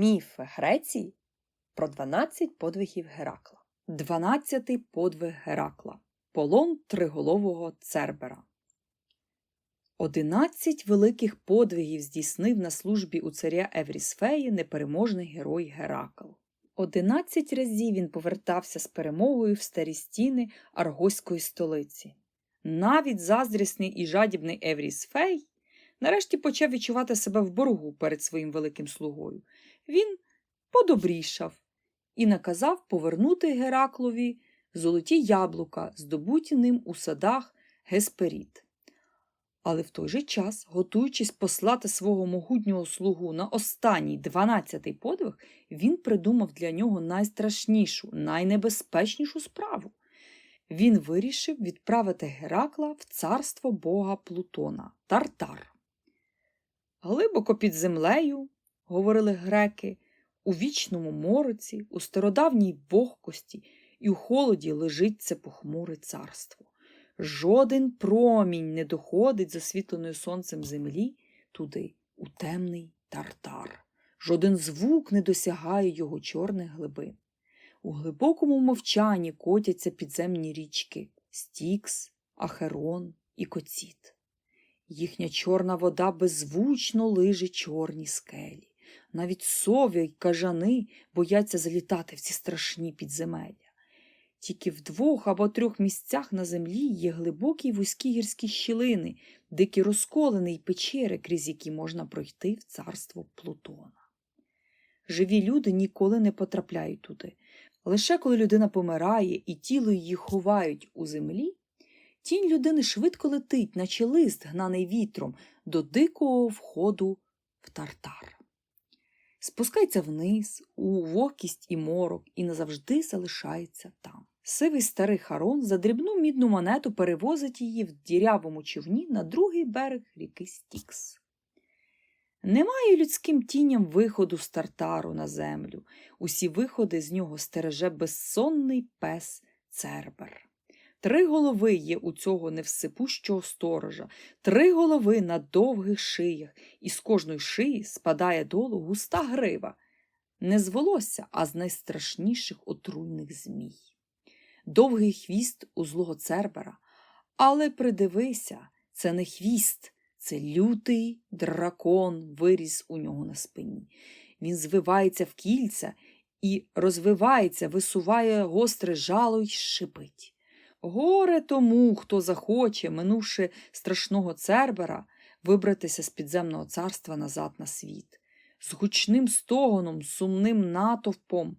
Міфи Греції про 12 подвигів Геракла. Дванадцятий подвиг Геракла. Полон триголового Цербера. Одинадцять великих подвигів здійснив на службі у царя Еврісфеї непереможний герой Геракл. Одинадцять разів він повертався з перемогою в старі стіни Аргоської столиці. Навіть заздрісний і жадібний Еврісфей нарешті почав відчувати себе в боргу перед своїм великим слугою. Він подобрішав і наказав повернути Гераклові золоті яблука, здобуті ним у садах Гесперід. Але в той же час, готуючись послати свого могутнього слугу на останній дванадцятий подвиг, він придумав для нього найстрашнішу, найнебезпечнішу справу. Він вирішив відправити Геракла в царство бога Плутона Тартар. Глибоко під землею, говорили греки, у вічному мороці, у стародавній вогкості і у холоді лежить це похмуре царство. Жоден промінь не доходить з освітленою сонцем землі туди, у темний тартар. Жоден звук не досягає його чорних глибин. У глибокому мовчанні котяться підземні річки Стікс, Ахерон і Коціт. Їхня чорна вода беззвучно лиже чорні скелі. Навіть сови й кажани бояться залітати в ці страшні підземелля. Тільки в двох або трьох місцях на землі є глибокі вузькі гірські щілини, дикі розколини й печери, крізь які можна пройти в царство Плутона. Живі люди ніколи не потрапляють туди. Лише коли людина помирає і тіло її ховають у землі, тінь людини швидко летить, наче лист, гнаний вітром, до дикого входу в тартар. Спускається вниз, у вогкість і морок, і назавжди залишається там. Сивий старий Харон за дрібну мідну монету перевозить її в дірявому човні на другий берег ріки Стікс. Немає людським тінням виходу з тартару на землю. Усі виходи з нього стереже безсонний пес Цербер. Три голови є у цього невсипущого сторожа, три голови на довгих шиях, і з кожної шиї спадає долу густа грива. Не з волосся, а з найстрашніших отруйних змій. Довгий хвіст у злого цербера. Але придивися, це не хвіст, це лютий дракон виріс у нього на спині. Він звивається в кільця і розвивається, висуває гостре жало й шипить. Горе тому, хто захоче, минувши страшного цербера, вибратися з підземного царства назад на світ. З гучним стогоном, сумним натовпом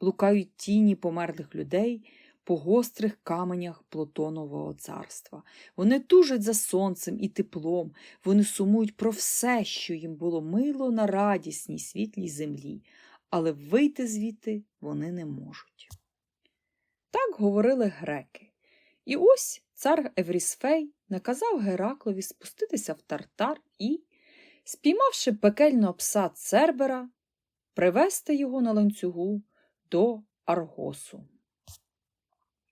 блукають тіні померлих людей по гострих каменях Плутонового царства. Вони тужать за сонцем і теплом, вони сумують про все, що їм було мило на радісній світлій землі, але вийти звідти вони не можуть. Так говорили греки. І ось цар Еврісфей наказав Гераклові спуститися в тартар і, спіймавши пекельного пса Цербера, привести його на ланцюгу до Аргосу.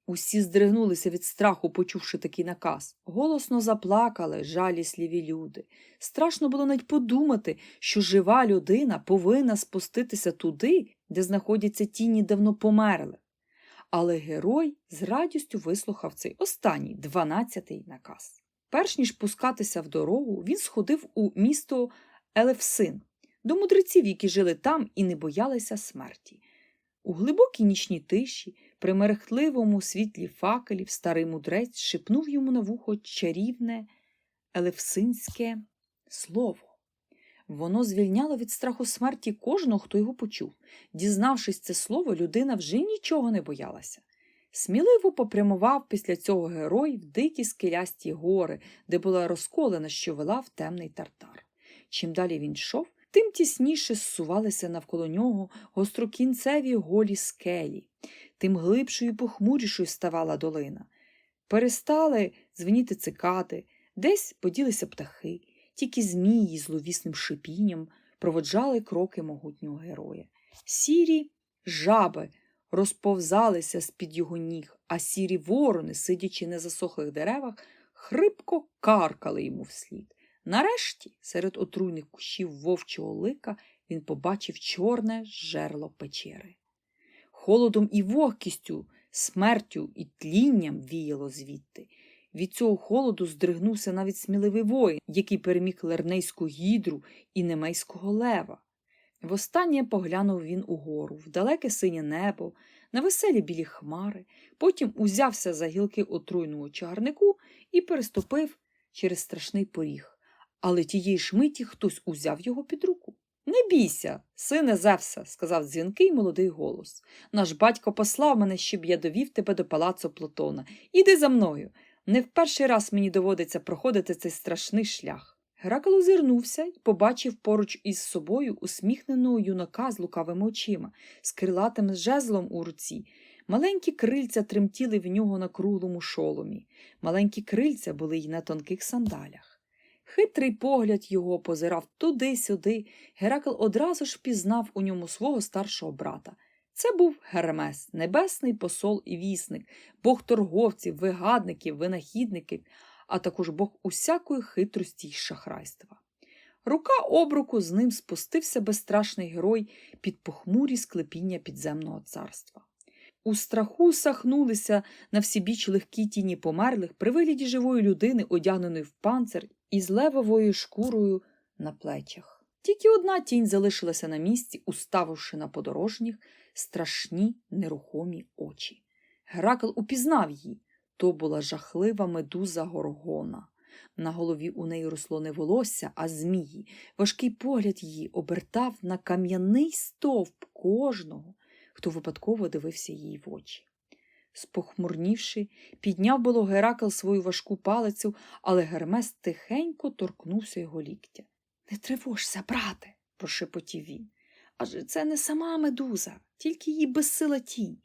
Усі здригнулися від страху, почувши такий наказ. Голосно заплакали жалісліві люди. Страшно було навіть подумати, що жива людина повинна спуститися туди, де знаходяться тіні давно померлих. Але герой з радістю вислухав цей останній дванадцятий наказ. Перш ніж пускатися в дорогу, він сходив у місто Елевсин, до мудреців, які жили там і не боялися смерті. У глибокій нічній тиші, при мерехтливому світлі факелів, старий мудрець шепнув йому на вухо чарівне елевсинське слово. Воно звільняло від страху смерті кожного, хто його почув. Дізнавшись це слово, людина вже нічого не боялася. Сміливо попрямував після цього герой в дикі скелясті гори, де була розколена, що вела в темний тартар. Чим далі він йшов, тим тісніше зсувалися навколо нього гострокінцеві голі скелі, тим глибшою і похмурішою ставала долина. Перестали дзвеніти цикади, десь поділися птахи, тільки змії зловісним шипінням проводжали кроки могутнього героя. Сірі жаби розповзалися з-під його ніг, а сірі ворони, сидячи на засохлих деревах, хрипко каркали йому вслід. Нарешті, серед отруйних кущів вовчого лика, він побачив чорне жерло печери. Холодом і вогкістю, смертю і тлінням віяло звідти. Від цього холоду здригнувся навіть сміливий воїн, який переміг лернейську гідру і немейського лева. Востаннє поглянув він угору, в далеке синє небо, на веселі білі хмари, потім узявся за гілки отруйного чагарнику і переступив через страшний поріг. Але тієї ж миті хтось узяв його під руку. Не бійся, сине Зевса, сказав дзвінкий молодий голос. Наш батько послав мене, щоб я довів тебе до палацу Платона. Іди за мною. Не в перший раз мені доводиться проходити цей страшний шлях. Геракл озирнувся і побачив поруч із собою усміхненого юнака з лукавими очима, з крилатим жезлом у руці. Маленькі крильця тремтіли в нього на круглому шоломі. Маленькі крильця були й на тонких сандалях. Хитрий погляд його позирав туди-сюди. Геракл одразу ж пізнав у ньому свого старшого брата. Це був Гермес, небесний посол і вісник, бог торговців, вигадників, винахідників, а також бог усякої хитрості й шахрайства. Рука об руку з ним спустився безстрашний герой під похмурі склепіння підземного царства. У страху сахнулися на всі легкі тіні померлих при вигляді живої людини, одягненої в панцир із левовою шкурою на плечах. Тільки одна тінь залишилася на місці, уставивши на подорожніх страшні нерухомі очі. Геракл упізнав її. То була жахлива медуза горгона. На голові у неї росло не волосся, а змії. Важкий погляд її обертав на кам'яний стовп кожного, хто випадково дивився їй в очі. Спохмурнівши, підняв було Геракл свою важку палицю, але Гермес тихенько торкнувся його ліктя. Не тривожся, брате, прошепотів він. Адже це не сама медуза, тільки її безсила тінь.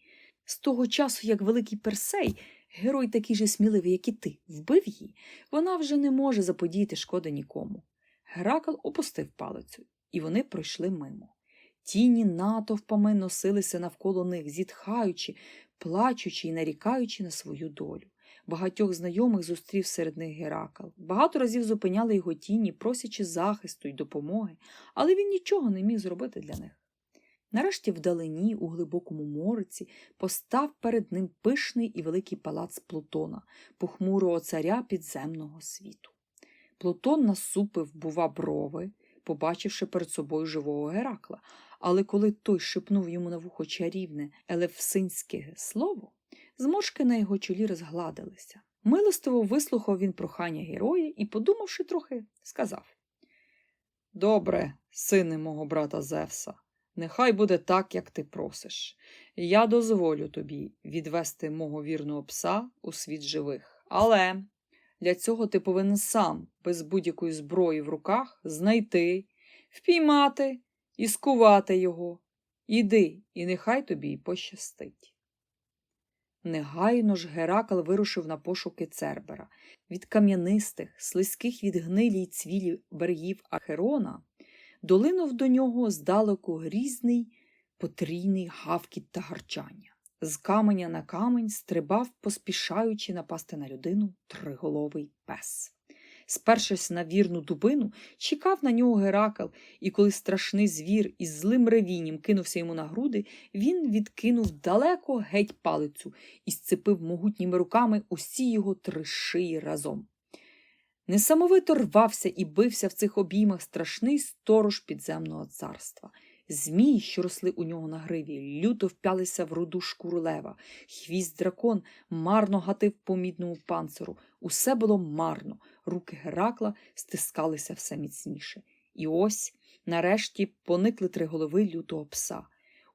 З того часу, як великий Персей, герой такий же сміливий, як і ти, вбив її, вона вже не може заподіяти шкоди нікому. Геракл опустив палицю, і вони пройшли мимо. Тіні натовпами носилися навколо них, зітхаючи, плачучи і нарікаючи на свою долю. Багатьох знайомих зустрів серед них Геракл. Багато разів зупиняли його тіні, просячи захисту й допомоги, але він нічого не міг зробити для них. Нарешті вдалині, у глибокому мориці, постав перед ним пишний і великий палац Плутона, похмурого царя підземного світу. Плутон насупив, бува, брови, побачивши перед собою живого Геракла, але коли той шепнув йому на вухо чарівне елевсинське слово, зморшки на його чолі розгладилися. Милостиво вислухав він прохання героя і, подумавши трохи, сказав Добре, сине мого брата Зевса, нехай буде так, як ти просиш. Я дозволю тобі відвести мого вірного пса у світ живих. Але для цього ти повинен сам, без будь-якої зброї в руках, знайти, впіймати і скувати його. Іди, і нехай тобі пощастить. Негайно ж Геракл вирушив на пошуки Цербера. Від кам'янистих, слизьких від гнилі й цвілі берегів Ахерона долинув до нього здалеку грізний потрійний гавкіт та гарчання. З каменя на камень стрибав, поспішаючи напасти на людину триголовий пес. Спершись на вірну дубину, чекав на нього Геракл, і коли страшний звір із злим ревінням кинувся йому на груди, він відкинув далеко геть палицю і сцепив могутніми руками усі його три шиї разом. Несамовито рвався і бився в цих обіймах страшний сторож підземного царства. Змії, що росли у нього на гриві, люто вп'ялися в руду шкуру лева. Хвіст дракон марно гатив по мідному панциру. Усе було марно. Руки Геракла стискалися все міцніше. І ось, нарешті, поникли три голови лютого пса.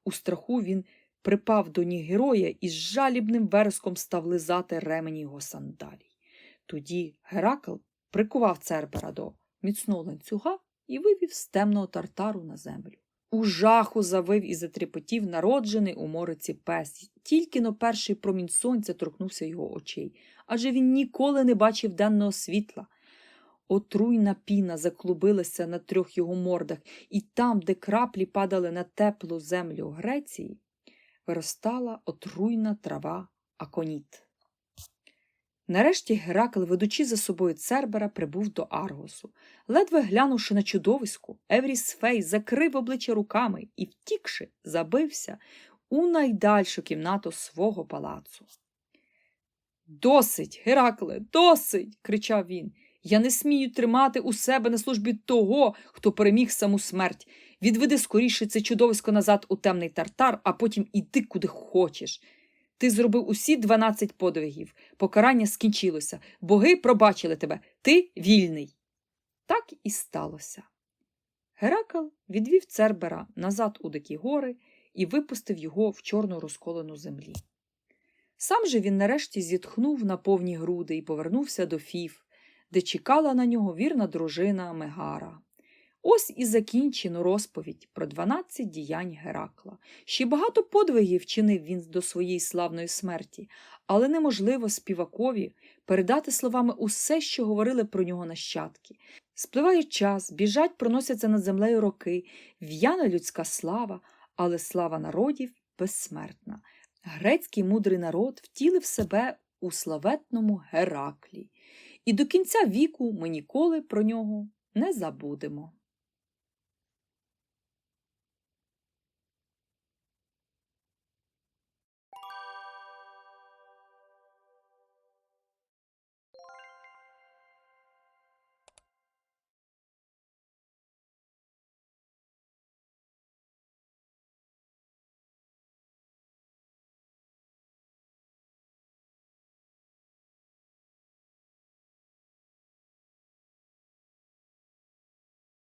У страху він припав до ніг героя і з жалібним вереском став лизати ремені його сандалій. Тоді Геракл прикував Цербера до міцного ланцюга і вивів з темного тартару на землю. У жаху завив і затріпотів народжений у мориці пес. Тільки но перший промінь сонця торкнувся його очей, адже він ніколи не бачив денного світла. Отруйна піна заклубилася на трьох його мордах, і там, де краплі падали на теплу землю Греції, виростала отруйна трава аконіт. Нарешті Геракл, ведучи за собою Цербера, прибув до Аргосу. Ледве глянувши на чудовиську, Евріс Фей закрив обличчя руками і, втікши, забився у найдальшу кімнату свого палацу. Досить, Геракле, досить. кричав він. Я не смію тримати у себе на службі того, хто переміг саму смерть. Відведи скоріше це чудовисько назад у темний тартар, а потім іди куди хочеш. Ти зробив усі дванадцять подвигів. Покарання скінчилося. Боги пробачили тебе. Ти вільний. Так і сталося. Геракл відвів Цербера назад у дикі гори і випустив його в чорну розколену землі. Сам же він нарешті зітхнув на повні груди і повернувся до Фіф, де чекала на нього вірна дружина Мегара. Ось і закінчено розповідь про 12 діянь Геракла. Ще багато подвигів вчинив він до своєї славної смерті, але неможливо співакові передати словами усе, що говорили про нього нащадки. Спливає час, біжать, проносяться над землею роки, в'яна людська слава, але слава народів безсмертна. Грецький мудрий народ втілив себе у славетному Гераклі, і до кінця віку ми ніколи про нього не забудемо.